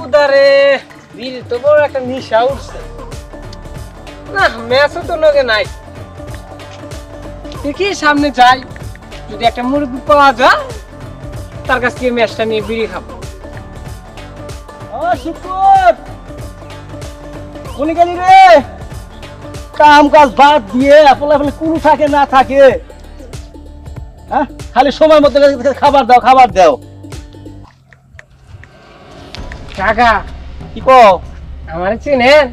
উদারে, বিড়ি তো বড় একটা নিশা উঠছে। না, ম্যাচও তো লগে নাই। দেখি সামনে যাই। যদি একটা মুরগি পাওয়া যায়, তার কাছ থেকে ম্যাচটা নিয়ে বিড়ি খাব। ও শুকুর! কোনি গেলি রে? কাম কাজ বাদ দিয়ে আপলে আপলে কোনো থাকে না থাকে। হ্যাঁ? খালি সময় মতো খাবার দাও খাবার দাও। কাকা কি কও? আমার চিনেন?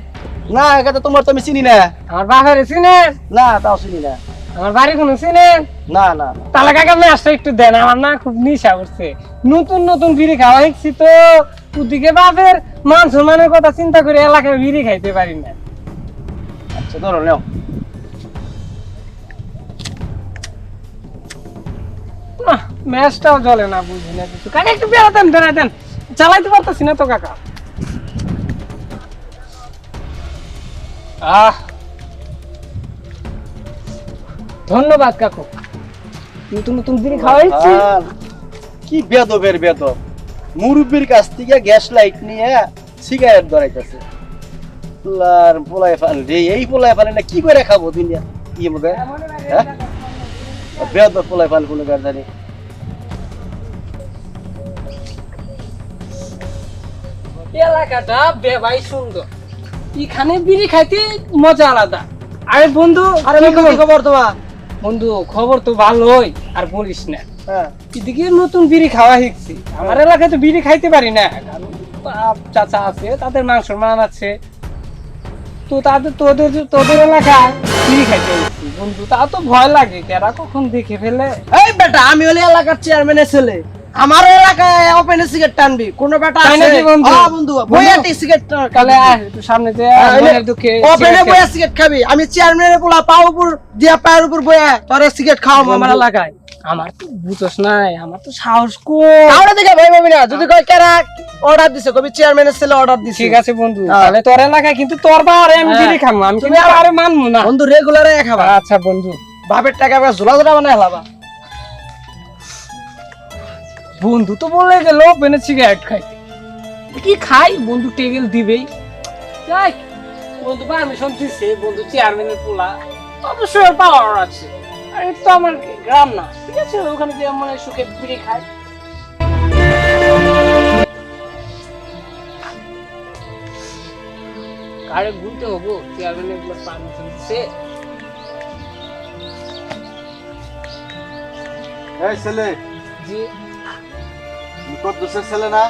না এটা তো তোমার তো আমি চিনি না। আমার বাপের চিনেন? না তাও চিনি না। আমার বাড়ি কোনো চিনেন? না না না। তাহলে কাকা ম্যাচটা একটু দেন আমার না খুব নিশা করছে। নতুন নতুন বিড়ি খাওয়া শিখছি তো। ওদিকে বাপের মান সম্মানের কথা চিন্তা করে এলাকায় বিড়ি খাইতে পারি না। আচ্ছা ধরো নাও ম্যাচটাও চলে না বুঝি না কিছু কাকা একটু বেড়াতেন বেড়াতেন চালাইতে পারতেছি না তো কাকা। আহ! ধন্যবাদ কাকু। নতুন নতুন বিড়ি খাওয়াইছি। কি বেদবের বেদব? মুরব্বির কাছ থেকে গ্যাস লাইট নিয়ে সিগারেট ধরাইতেছে। পোলাই ফান রে এই পোলাই ফান না কি করে খাব দুনিয়া? কি হ্যাঁ? পোলাই ফান কোনো জানি এলাকাটা বেবাই সুন্দর। এখানে বিড়ি খাইতে মজা আলাদা। আরে বন্ধু আরে কি খবর? তোমার? বন্ধু খবর তো ভালোই আর বলিস না। হ্যাঁ। এদিকে নতুন বিড়ি খাওয়া শিখছি। আমার এলাকায় তো বিড়ি খাইতে পারি না। চাচা আছে তাদের মাংস মান আছে। তো তাদের তোদের তোদের এলাকায় বিড়ি খাইতে বন্ধু, তা তো ভয় লাগে, কেরা কখন দেখে ফেলে? এই বেটা, আমি হলে এলাকার চেয়ারম্যানের ছেলে। আমার এলাকায় ওপেনে সিগারেট টানবি। কোন বেটা তাই আছে? হ্যাঁ বন্ধু। বইয়া সিগারেট আয় একটু সামনে যে মনের দুঃখে ওপেনে বইয়া সিগারেট খাবি। আমি চেয়ারম্যানের পোলা পাও উপর দিয়া পায়ের উপর বইয়া তোরে সিগারেট খাওয়াবো আমার এলাকায়। আমার তো বুঝোস নাই আমার তো সাহস কম কাউরে দেখে ভয় পাবি না। যদি কয় কেরা অর্ডার দিছে? কবি চেয়ারম্যানের ছেলে অর্ডার দিছে। ঠিক আছে বন্ধু হ্যাঁ। তাহলে তোর এলাকায় কিন্তু তোর বারে আমি হ্যাঁ। বিড়ি খাব আমি তুমি আরে মানবো না। বন্ধু রেগুলারে খাবা। আচ্ছা বন্ধু। বাপের টাকা ঝোলা ঝোলা বানায় হেলাবা বন্ধু তো বলে গেল পেনে সিগারেট খাইতে। কি খাই? বন্ধু টেবিল দিবেই। যাই বন্ধু পারমিশন দিছে বন্ধু চেয়ারম্যানের পোলা। অবশ্যই পাওয়ার আছে। আর এটা তো আমার গ্রাম না ঠিক আছে? ওখানে গিয়ে মনে সুখে বিড়ি খাই। কারে ঘুরতে হব? চেয়ারম্যানের পারমিশন দিছে। এই ছেলে যে কত ছেলে না?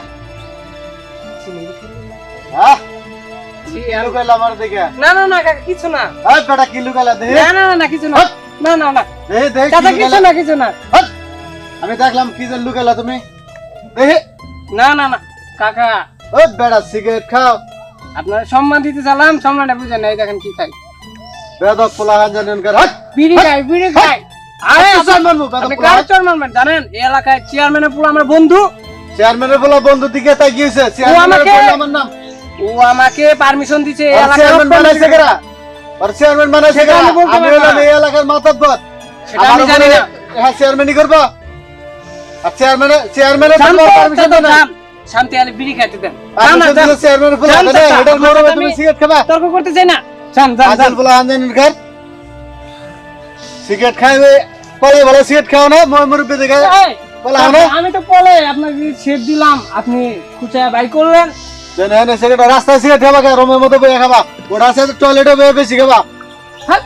চিনি খেলি না। হ্যাঁ জি, কিলু গাইলা আমার দেখে না না না কাকা কিছু না। এই বেটা কিলু গাইলা দে। না না না, না কিছু না। না না না। দে দে চাচা কিছু না কিছু না। আমি দেখলাম কি যে লুকাইলা তুমি। দেখে না না না কাকা। ও বেটা সিগারেট খাও। আপনার সম্মান দিতে চালাম সম্মানটা বুঝেন না এই দেখেন কি খাই বেদক পোলা হাজান কর? বিড়ি খাই বিড়ি খাই। আরে কার চর মারবেন জানেন? এই এলাকায় চেয়ারম্যানের পুরো আমার বন্ধু। চেয়ারম্যানের পোলা বন্ধু দিকে তাই গিয়েছে চেয়ারম্যানের আমাকে- আমার নাম। ও আমাকে পারমিশন দিছে এই এলাকার চেয়ারম্যান বানাইছে কেরা? আর চেয়ারম্যান বানাইছে কেরা? আমি হলাম এই এলাকার মাতাব্বর। সেটা আমি জানি না। হ্যাঁ চেয়ারম্যানই করব। আর চেয়ারম্যানের চেয়ারম্যানের পারমিশন দেন। শান্তি আলে বিড়ি খাইতে দেন। চেয়ারম্যানের মরবে সাথে তুমি সিগারেট খাবা। তর্ক করতে চাই না। যান যান যান। পোলা হানজানির ঘর সিগারেট খাইবে পরে ভালো সিগারেট খাও না মই মুরব্বি দেখে এই, বলা না? আমি তো পলে আপনাকে ছেড় দিলাম। আপনি খুচায় বাই করলেন। রাস্তায় সিগারেট খাবা কে? রুমের মধ্যে বয়ে খাবা। ওটা আছে টয়লেটে বয়ে বেশি খাবা। হ্যাঁ?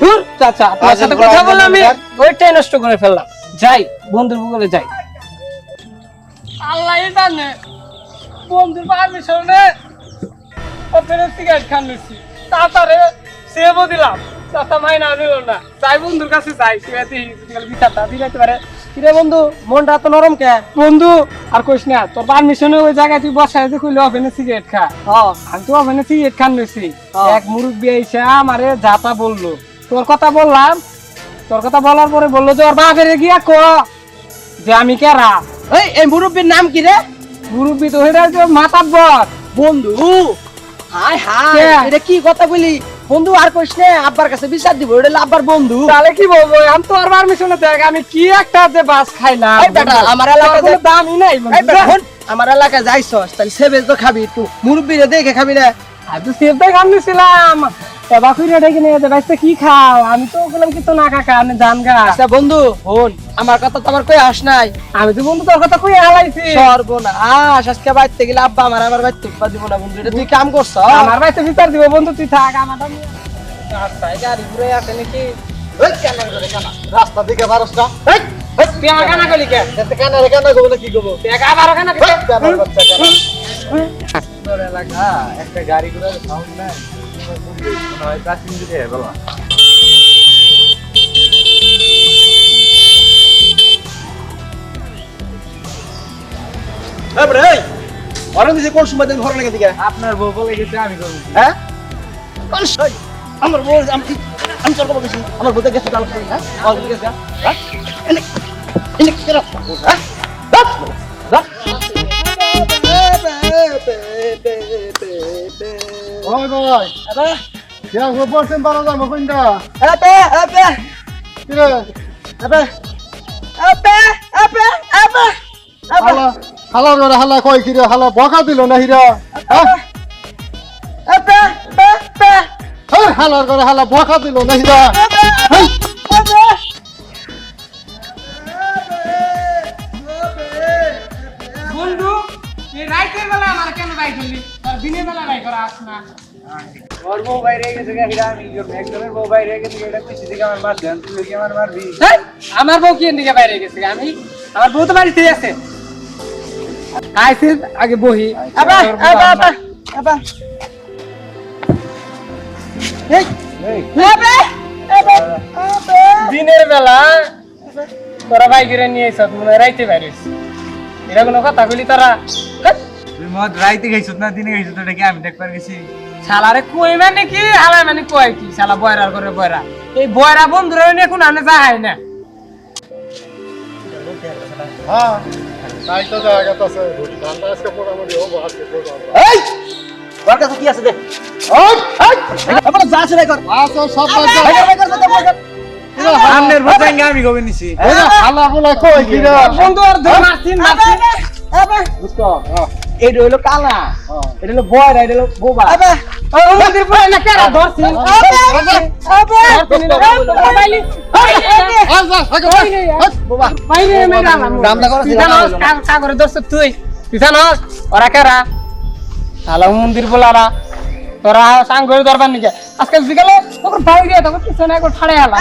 ধুর, চাচা আপনার সাথে কথা বলে আমি। ওইটাই নষ্ট করে ফেললাম। যাই বন্ধুর বগলে যাই। আল্লাহ জানে বন্ধুর পারমিশনে ওপেনে সিগারেট খান নিছি। তাতারে সেবও দিলাম। চাচা মাইনা নিল না। যাই বন্ধুর কাছে যাই তুই বিচারটা দিলাইতে পারে কিরে বন্ধু মনটা তো নরম কে? বন্ধু আর কইস না তোর পারমিশনে ওই জায়গায় তুই বসায় যে কইলে সিগারেট খা। হ্যাঁ আমি তো সিগারেট খান হ্যাঁ। এক মুরব্বী আমারে যাতা বলল। তোর কথা বললাম তোর কথা বলার পরে বলল যে ওর বাপের গিয়া ক যে আমি কেরা। এই এই মুরব্বির নাম কি রে? মুরব্বী তো যে মাতার বন্ধু হাই হাই কে? এটা কি কথা বলি? বন্ধু আর কইস না আব্বার কাছে বিচার দিব এটা হলো আব্বার বন্ধু। তাহলে কি বলব আমি তো আর পারমিশন দেখ আমি কি একটা যে বাস খাইলাম? এই বেটা, আমার এলাকায় কোনো দামই নাই আমার এলাকায় যাইছস তাহলে সেবেজ তো খাবি একটু মুরব্বীরে দেখে খাবি না আমি তো সেফটাই খান দিছিলাম কি খাও? আমি তো বললাম কি তো না কাকা আপনি জান আচ্ছা বন্ধু হন আমার কথা তো আমার কই আস নাই? আমি তো বন্ধু তোর কথা কই হালাইছি সর্বনা আস আজকে বাইতে গেলে আব্বা আমার আমার বাইতে উঠবা দিব না বন্ধু এটা তুই কাম করছ আমার বাইতে বিচার দিব বন্ধু তুই থাক আমারটা নিয়ে রাস্তায় গাড়ি ঘুরে আছে নাকি? রাস্তা দিকে পারস না? আমার একটা গাড়ি ঘোড়ার সাউন্ড নাই। কোন সময় দিন ঘর লাগে দিকে আপনার বউ বলে গেছে আমি করব হ্যাঁ? আমার বউ আমি আমি চলবো বেশি আমার বউতে গেছে হ্যাঁ হ্যাঁ? কেয়া গো পড়ছেন বারো যাব কোনটা? আপে আপে কিরে আপে আপে আপে আপে হালা হালা রে হালা কই কিরে হালা বকা দিল না হিরা হ্যাঁ? আপে আপে হালার করে হালা বকা দিল না হিরা রাইতের বেলা আমার কেন রাই করলি আর দিনের বেলা রাই করা আস না। ওর বউ বাইরে গেছে গা আমি একজনের বউ বাইরে গেছে এটা কইছি দিকে আমার মার দেন তুই কি আমার মারবি আমার বউ কি দিকে বাইরে গেছে আমি আমার বউ তো বাড়িতে আছে আইসে আগে বহি। এই দিনের বেলা তোরা ভাই করে নিয়ে আইস মনে রাইতে বাইরে হইছিস। কোনো কথা কইলি তোরা? তুই মদ রাইতে গেছিস না দিনে গেছিস তো কি আমি দেখবার গেছি? শালারে কই মানে কি? হালাই মানে কয় কি? শালা বয়রার করে বয়রা। এই বয়রা বন্ধুরা কোন আনে যায় না। হ্যাঁ তাই তো জায়গা আছে। ধানটা আজকে মোটামুটি হব আজকে এই তোর কাছে কি আছে দেখ ওই এই আমার যা আছে কর। সব বাচ্চা আমনের ভজাঙ্গা আমি গবে নিছি? হালা হুলা কই কিরে? বন্ধু আর ধর। এটা হলো কালা এটা হলো বয়রা এটা হলো বোবা মন্দির আচ্ছা বলারা তোরা সাং করে ধরবার নিকে আজকাল বিকালে তখন ভাই দিয়ে তখন পিছনে একবার ফাড়ে আলাম